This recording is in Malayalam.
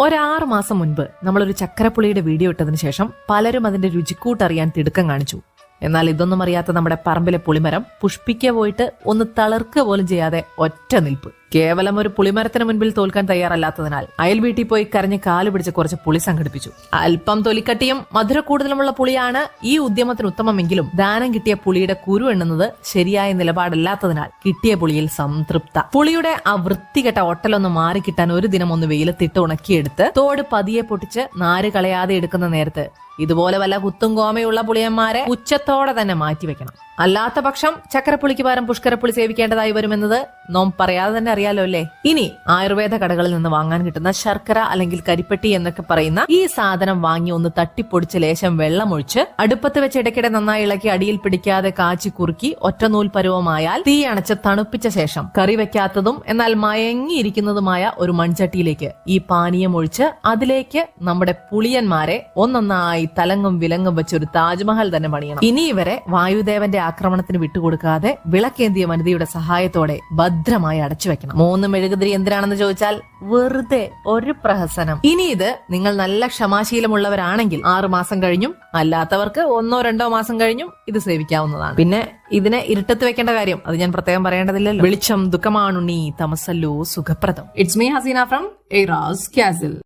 ഒരാറ് മാസം മുൻപ് നമ്മളൊരു ചക്കരപ്പുളിയുടെ വീഡിയോ ഇട്ടതിന് ശേഷം പലരും അതിന്റെ രുചിക്കൂട്ടറിയാൻ തിടുക്കം കാണിച്ചു. എന്നാൽ ഇതൊന്നും അറിയാത്ത നമ്മുടെ പറമ്പിലെ പുളിമരം പുഷ്പിക്ക പോയിട്ട് ഒന്ന് തളർക്കുക പോലും ചെയ്യാതെ ഒറ്റ നിൽപ്പ്. കേവലം ഒരു പുളിമരത്തിന് മുൻപിൽ തോൽക്കാൻ തയ്യാറല്ലാത്തതിനാൽ അയൽ വീട്ടിൽ പോയി കരഞ്ഞ് കാൽ പിടിച്ച് കുറച്ച് പുളി സംഘടിപ്പിച്ചു. അല്പം തൊലിക്കട്ടിയും മധുര കൂടുതലുമുള്ള പുളിയാണ് ഈ ഉദ്യമത്തിന് ഉത്തമമെങ്കിലും ദാനം കിട്ടിയ പുളിയുടെ കുരു എണ്ണുന്നത് ശരിയായ നിലപാടല്ലാത്തതിനാൽ കിട്ടിയ പുളിയിൽ സംതൃപ്ത. പുളിയുടെ ആ വൃത്തികെട്ട ഒട്ടലൊന്ന് മാറിക്കിട്ടാൻ ഒരു ദിനം ഒന്ന് വെയിലത്തിട്ട് ഉണക്കിയെടുത്ത് തോട് പതിയെ പൊട്ടിച്ച് നാര് കളയാതെ എടുക്കുന്ന നേരത്ത് ഇതുപോലെ വല്ല കുത്തും കോമയുള്ള പുളിയന്മാരെ ഉച്ചത്തോടെ തന്നെ മാറ്റിവെക്കണം. അല്ലാത്ത പക്ഷം ചക്കരപ്പുളിക്ക് പകരം പുഷ്കരപ്പുളി സേവിക്കേണ്ടതായി വരുമെന്നത് നോം പറയാതെ തന്നെ അറിയാലോ അല്ലേ? ഇനി ആയുർവേദ കടകളിൽ നിന്ന് വാങ്ങാൻ കിട്ടുന്ന ശർക്കര അല്ലെങ്കിൽ കരിപ്പെട്ടി എന്നൊക്കെ പറയുന്ന ഈ സാധനം വാങ്ങി ഒന്ന് തട്ടിപ്പൊടിച്ച് ലേശം വെള്ളമൊഴിച്ച് അടുപ്പത്ത് വെച്ച് ഇടയ്ക്കിടെ നന്നായി ഇളക്കി അടിയിൽ പിടിക്കാതെ കാച്ചി കുറുക്കി ഒറ്റനൂൽ പരുവമായാൽ തീ അണച്ച് തണുപ്പിച്ച ശേഷം കറി വെക്കാത്തതും എന്നാൽ മയങ്ങിയിരിക്കുന്നതുമായ ഒരു മൺചട്ടിയിലേക്ക് ഈ പാനീയം ഒഴിച്ച് അതിലേക്ക് നമ്മുടെ പുളിയന്മാരെ ഒന്നൊന്നായി തലങ്ങും വിലങ്ങും വെച്ച് ഒരു താജ്മഹൽ തന്നെ പണിയണം. ഇനി ഇവരെ വായുദേവന്റെ ആക്രമണത്തിന് വിട്ടുകൊടുക്കാതെ വിളക്കേന്തിയ വനിതയുടെ സഹായത്തോടെ ഭദ്രമായി അടച്ചു വെക്കണം. മൂന്ന് മെഴുകുതിരി എന്തിനാണെന്ന് ചോദിച്ചാൽ വെറുതെ ഒരു പ്രഹസനം. ഇനി ഇത് നിങ്ങൾ നല്ല ക്ഷമാശീലമുള്ളവരാണെങ്കിൽ ആറു മാസം കഴിഞ്ഞും അല്ലാത്തവർക്ക് ഒന്നോ രണ്ടോ മാസം കഴിഞ്ഞും ഇത് സേവിക്കാവുന്നതാണ്. പിന്നെ ഇതിനെ ഇരുട്ടത്ത് വെക്കേണ്ട കാര്യം അത് ഞാൻ പ്രത്യേകം പറയേണ്ടതില്ലല്ലോ. വെളിച്ചം ദുഃഖമാണുണ്ണി തമസല്ലോ സുഖപ്രദം. It's me Haseena from Eras Castle.